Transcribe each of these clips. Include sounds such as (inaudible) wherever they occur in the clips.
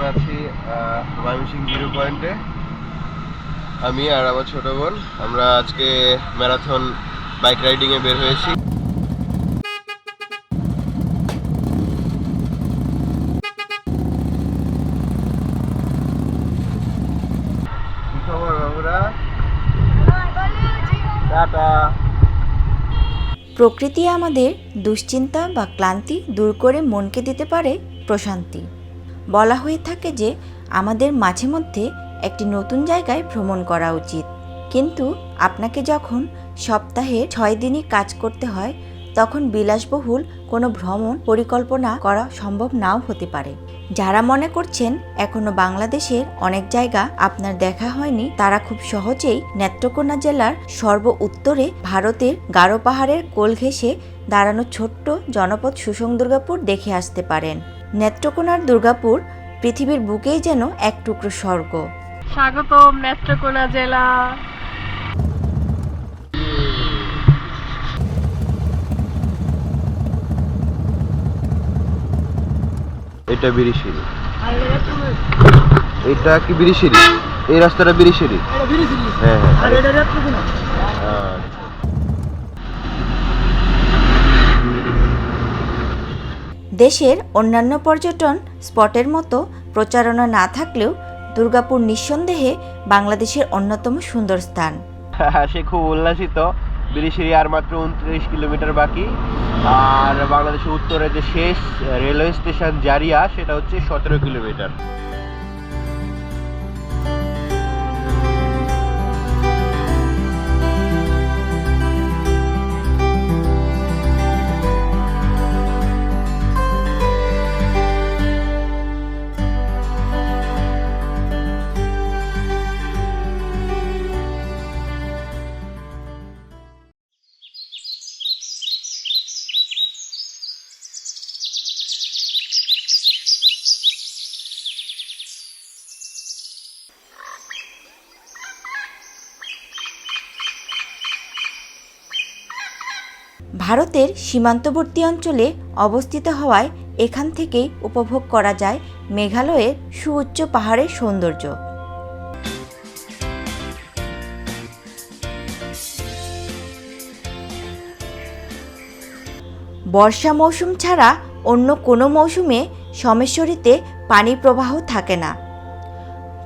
আমরা আছি ময়মনসিং জিরো পয়েন্টে। আমি আর আমার ছোট বোন, আমরা আজকে ম্যারাথন বাইক রাইডিংয়ে বের হয়েছি। প্রকৃতি আমাদের দুশ্চিন্তা বা ক্লান্তি দূর করে মনকে দিতে পারে প্রশান্তি। বলা হয়ে থাকে যে আমাদের মাঝে মধ্যে একটি নতুন জায়গায় ভ্রমণ করা উচিত। কিন্তু আপনাকে যখন সপ্তাহে ছয় দিনই কাজ করতে হয়, তখন বিলাসবহুল কোনো ভ্রমণ পরিকল্পনা করা সম্ভব নাও হতে পারে। যারা মনে করছেন এখনও বাংলাদেশের অনেক জায়গা আপনার দেখা হয়নি, তারা খুব সহজেই নেত্রকোনা জেলার সর্ব উত্তরে ভারতের গারো পাহাড়ের কোল ঘেঁষে দাঁড়ানো ছোট্ট জনপদ সুসং দুর্গাপুর দেখে আসতে পারেন। নেত্রকোনার দুর্গাপুর পৃথিবীর বুকেই যেন এক টুকরো স্বর্গ। স্বাগতম নেত্রকোনা জেলা। এটা বিরিশিরি এটা কি? বিরিশিরি এই রাস্তাটা বিরিশিরি হ্যাঁ হ্যাঁ। দেশের অন্যান্য পর্যটন স্পটের মতো প্রচারণা না থাকলেও দুর্গাপুর নিঃসন্দেহে বাংলাদেশের অন্যতম সুন্দর স্থান। (laughs) সে খুব উল্লাসিত। বিরিশিরি আর মাত্র উনত্রিশ কিলোমিটার বাকি। আর বাংলাদেশের উত্তরে যে শেষ রেলওয়ে স্টেশন জারিয়া, সেটা হচ্ছে সতেরো কিলোমিটার। ভারতের সীমান্তবর্তী অঞ্চলে অবস্থিত হওয়ায় এখান থেকেই উপভোগ করা যায় মেঘালয়ের সুউচ্চ পাহাড়ের সৌন্দর্য। বর্ষা মৌসুম ছাড়া অন্য কোনো মৌসুমে সমেশ্বরীতে পানি প্রবাহ থাকে না।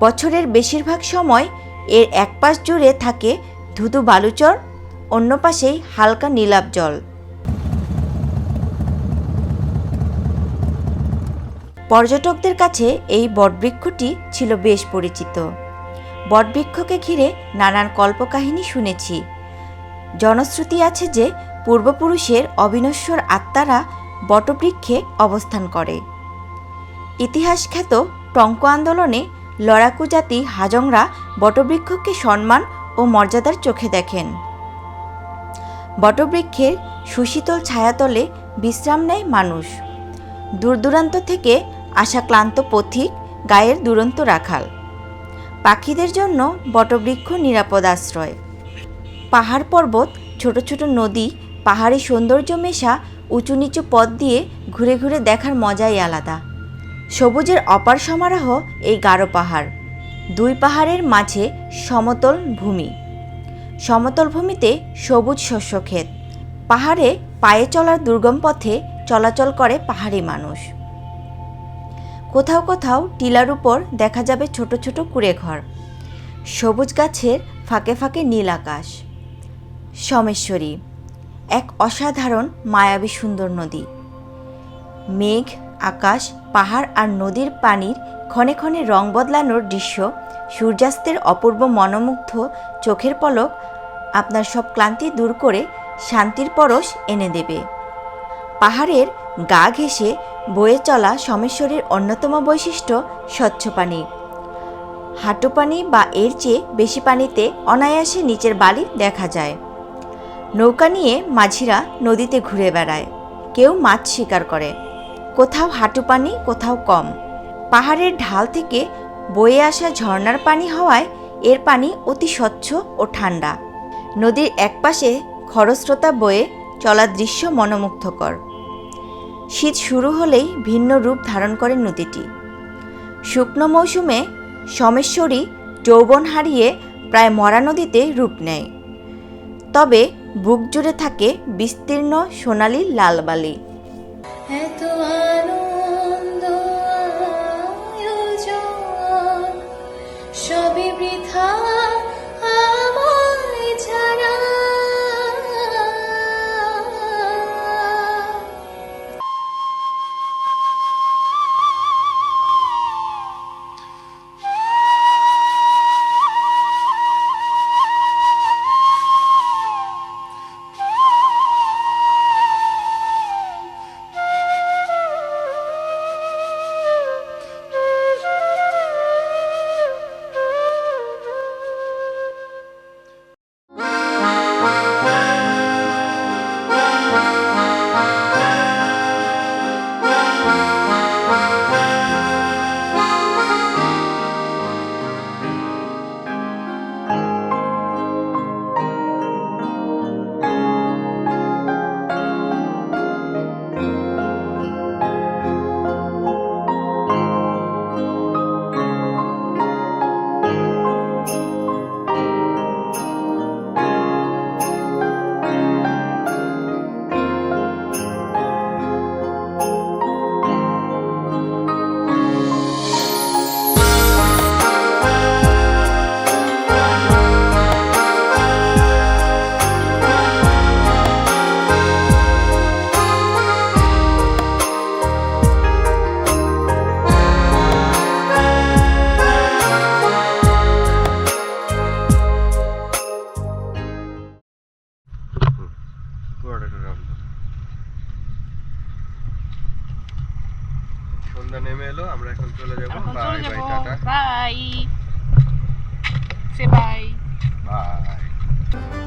বছরের বেশিরভাগ সময় এর একপাশ জুড়ে থাকে ধুধু বালুচর অন্য পাশেই হালকা নীলাভ জল। পর্যটকদের কাছে এই বটবৃক্ষটি ছিল বেশ পরিচিত। বটবৃক্ষকে ঘিরে নানান কল্পকাহিনী শুনেছি। জনশ্রুতি আছে যে, পূর্বপুরুষের অবিনশ্বর আত্মারা বটবৃক্ষে অবস্থান করে। ইতিহাস খ্যাত টঙ্ক আন্দোলনে লড়াকু জাতি হাজংরা বটবৃক্ষকে সম্মান ও মর্যাদার চোখে দেখেন। বটবৃক্ষের সুশীতল ছায়াতলে বিশ্রাম নেয় মানুষ। দূরদূরান্ত থেকে আসা ক্লান্ত পথিক গায়ের দুরন্ত রাখাল। পাখিদের জন্য বটবৃক্ষ নিরাপদ আশ্রয়। পাহাড় পর্বত, ছোট ছোট নদী, পাহাড়ি সৌন্দর্য মেশা উঁচু নিচু পথ দিয়ে ঘুরে ঘুরে দেখার মজাই আলাদা। সবুজের অপার সমারোহ এই গারো পাহাড়। দুই পাহাড়ের মাঝে সমতল ভূমি। সমতল ভূমিতে সবুজ শস্যক্ষেত পাহাড়ে পায়ে চলার দুর্গম পথে চলাচল করে পাহাড়ি মানুষ। কোথাও কোথাও টিলার উপর দেখা যাবে ছোট ছোট কুড়ে ঘর সবুজ গাছের ফাঁকে ফাঁকে নীল আকাশ। সমেশ্বরী, এক অসাধারণ মায়াবী সুন্দর নদী। মেঘ, আকাশ, পাহাড় আর নদীর পানির ক্ষণে ক্ষণে রং বদলানোর দৃশ্য সূর্যাস্তের অপূর্ব মনোমুগ্ধ চোখের পলক আপনার সব ক্লান্তি দূর করে শান্তির পরশ এনে দেবে। পাহাড়ের গা ঘেঁষে বয়ে চলা সমেশ্বরীর অন্যতম বৈশিষ্ট্য স্বচ্ছ পানি হাঁটু পানি বা এর চেয়ে বেশি পানিতে অনায়াসে নিচের বালি দেখা যায়। নৌকা নিয়ে মাঝিরা নদীতে ঘুরে বেড়ায়। কেউ মাছ শিকার করে। কোথাও হাঁটু পানি কোথাও কম। পাহাড়ের ঢাল থেকে বয়ে আসা ঝর্ণার পানি হওয়ায় এর পানি অতি স্বচ্ছ ও ঠান্ডা। নদীর একপাশে খরস্রোতা বয়ে চলা দৃশ্য মনোমুগ্ধকর। শীত শুরু হলেই ভিন্ন রূপ ধারণ করে নদীটি। শুকনো মৌসুমে সমেশ্বরী যৌবন হারিয়ে প্রায় মরা নদীতে রূপ নেয়। তবে বুক জুড়ে থাকে বিস্তীর্ণ সোনালি লালবালি। এত আনন্দ সবই বৃথা। পুরোটা একটু সন্ধ্যা নেমে এলো আমরা এখন চলে যাব bye bye tata. Bye. Say bye. Bye.